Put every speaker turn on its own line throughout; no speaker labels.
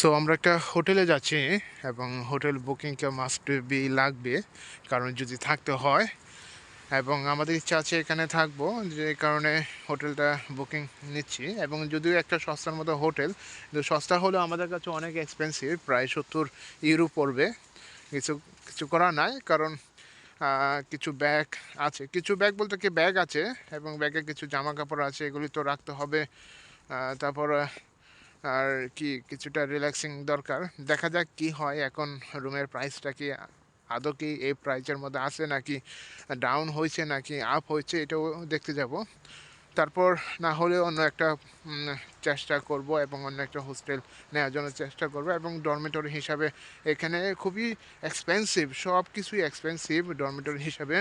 So আমরা একটা হোটেলে যাচ্ছি এবং হোটেল বুকিংটা মাস্ট বি লাগবে। কারণ যদি থাকতে হয়, এবং আমাদের ইচ্ছা আছে এখানে থাকব, যে কারণে হোটেলটা বুকিং নিচ্ছি। এবং যদিও একটা সস্তার মতো হোটেল, কিন্তু সস্তা হলেও আমাদের কাছে অনেক এক্সপেন্সিভ প্রায় সত্তর ইউরো পড়বে। কিছু কিছু করার নাই, কারণ কিছু ব্যাগ আছে। কিছু ব্যাগ বলতে কি, ব্যাগ আছে, এবং ব্যাগে কিছু জামা কাপড় আছে, এগুলি তো রাখতে হবে। তারপর আর কি কিছুটা রিল্যাক্সিং দরকার। দেখা যাক কি হয় এখন রুমের প্রাইসটা কি আদৌ কি এই প্রাইসের মধ্যে আছে নাকি ডাউন হয়েছে নাকি আপ হয়েছে এটাও দেখতে যাব। তারপর না হলে অন্য একটা চেষ্টা করব এবং অন্য একটা হোস্টেল নেওয়ার জন্য চেষ্টা করব এবং ডরমেটরি হিসাবে এখানে খুবই এক্সপেন্সিভ সব কিছুই এক্সপেন্সিভ ডরমেটরি হিসাবে।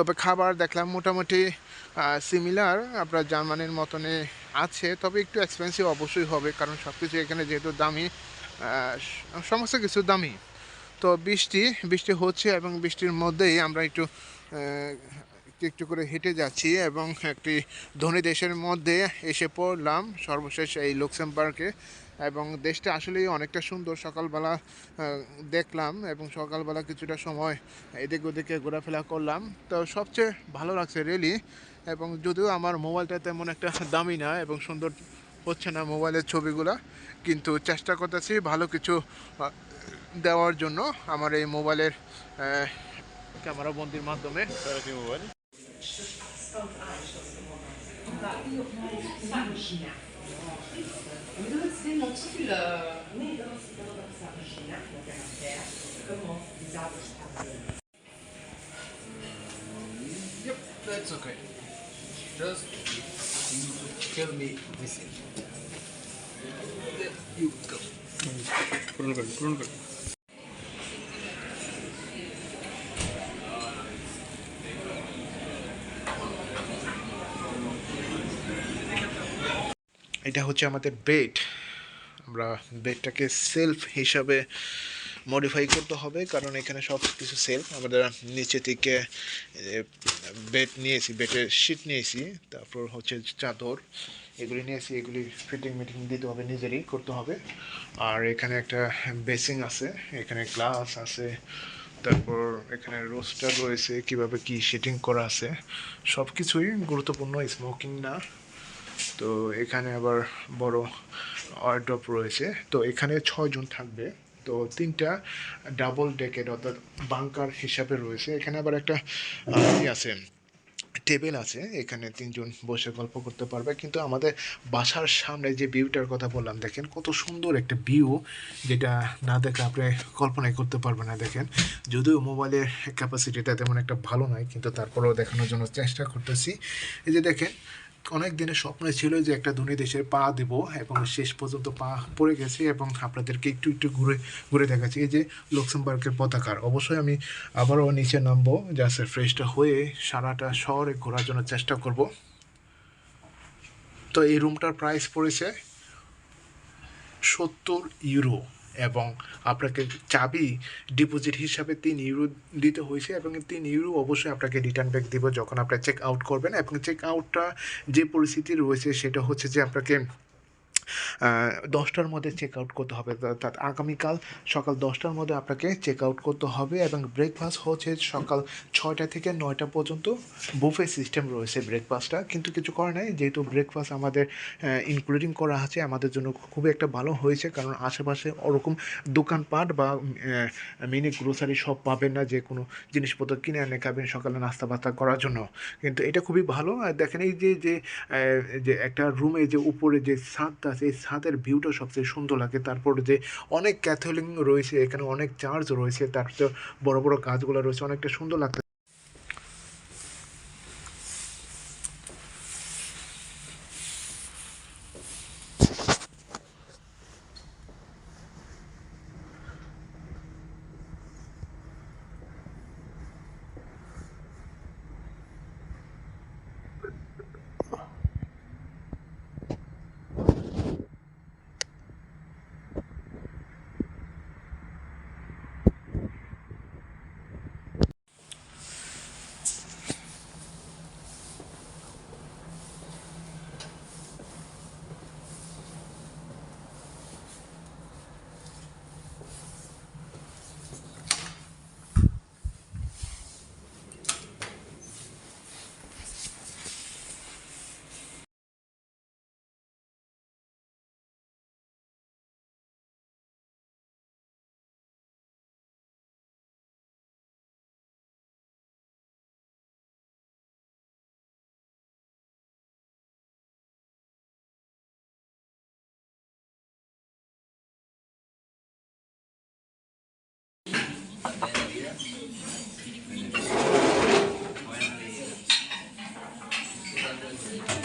তবে খাবার দেখলাম মোটামুটি সিমিলার আপনার জার্মানির মতনে আছে। তবে একটু এক্সপেন্সিভ অবশ্যই হবে, কারণ সব কিছু এখানে যেহেতু দামি সমস্ত কিছু দামি। তো বৃষ্টি বৃষ্টি হচ্ছে এবং বৃষ্টির মধ্যেই আমরা একটু একটু একটু করে হেঁটে যাচ্ছি এবং একটি ধনী দেশের মধ্যে এসে পড়লাম সর্বশেষ এই লুক্সেমবার্গে এবং দেশটা আসলেই অনেকটা সুন্দর। সকালবেলা দেখলাম এবং সকালবেলা কিছুটা সময় এদিক ওদিকে ঘোরাফেরা করলাম। তো সবচেয়ে ভালো লাগছে রেলি এবং যদিও আমার মোবাইলটা তেমন একটা দামি না এবং সুন্দর হচ্ছে না মোবাইলের ছবিগুলা, কিন্তু চেষ্টা করতেছি ভালো কিছু দেওয়ার জন্য। আমার এই মোবাইলের ক্যামেরা বন্দির মাধ্যমে।
Yep, that's okay. Just tell me this. There you go.
এটা হচ্ছে আমাদের বেড আমরা বেডটাকে সেলফ হিসাবে মডিফাই করতে হবে, কারণ এখানে সব কিছু সেলফ আমরা নিচে থেকে বেড নিয়েছি বেডের শিট নিয়েছি, তারপর হচ্ছে চাদর, এগুলি নিয়েছি, এগুলি ফিটিং মিটিং দিতে হবে নিজেরই, করতে হবে। আর এখানে একটা বেসিং আছে, এখানে গ্লাস আছে, তারপর এখানে রোস্টার রয়েছে, কীভাবে কি সেটিং করা আছে সব কিছুই গুরুত্বপূর্ণ স্মোকিং না। তো এখানে আবার বড় ওয়ার্ড্রপ রয়েছে। তো এখানে ছয়জন থাকবে। তো তিনটা ডাবল ডেকের অর্থাৎ বাংকার হিসাবে রয়েছে। এখানে আবার একটা আছে টেবিল আছে। এখানে তিনজন বসে গল্প করতে পারবে। কিন্তু আমাদের বাসার সামনে যে ভিউটার কথা বললাম, দেখেন কত সুন্দর একটা ভিউ যেটা না দেখে আপনি কল্পনাই করতে পারবেন না। দেখেন, যদিও মোবাইলের ক্যাপাসিটিটা তেমন একটা ভালো নয়, কিন্তু তারপরেও দেখানোর জন্য চেষ্টা করতেছি। এই যে দেখেন অনেক দিনের স্বপ্ন ছিল যে একটা ধনী দেশের পা দেব এবং শেষ পর্যন্ত পা পড়ে গেছে এবং আপনাদেরকে একটু একটু ঘুরে ঘুরে দেখাচ্ছি। এই যে লক্সেমবার্গের পতাকার, অবশ্যই আমি আবারও নিচে নামবো জাস্ট ফ্রেশটা হয়ে সারাটা শহরে ঘোরার জন্য চেষ্টা করব। তো এই রুমটার প্রাইস পড়েছে সত্তর ইউরো এবং আপনাকে চাবি ডিপোজিট হিসাবে তিন ইউরো দিতে হয়েছে এবং তিন ইউরো অবশ্যই আপনাকে রিটার্ন ব্যাক দিব যখন আপনার চেক আউট করবেন এবং চেক আউটটা যে পরিস্থিতি রয়েছে সেটা হচ্ছে যে আপনাকে দশটার মধ্যে চেক আউট করতে হবে। অর্থাৎ আগামীকাল সকাল দশটার মধ্যে আপনাকে চেক আউট করতে হবে এবং ব্রেকফাস্ট হচ্ছে সকাল ছয়টা থেকে নয়টা পর্যন্ত বুফে সিস্টেম রয়েছে ব্রেকফাস্টটা কিন্তু কিছু করে নাই, যেহেতু ব্রেকফাস্ট আমাদের ইনক্লুডিং করা আছে, আমাদের জন্য খুবই একটা ভালো হয়েছে, কারণ আশেপাশে ওরকম দোকানপাট বা মিনি গ্রোসারি সব পাবেন না, যে কোনো জিনিসপত্র কিনে এনে খাবেন সকালে নাস্তা বাস্তা করার জন্য। কিন্তু এটা খুবই ভালো। আর দেখেন এই যে যে যে একটা রুমে যে উপরে যে ছাদটা আছে এই ছাদের ভিউটা সবচেয়ে সুন্দর লাগে। তারপর যে অনেক ক্যাথলিং রয়েছে, এখানে অনেক চার্চ রয়েছে, তারপর বড় বড় গাছগুলো রয়েছে, অনেকটা সুন্দর লাগছে Amen.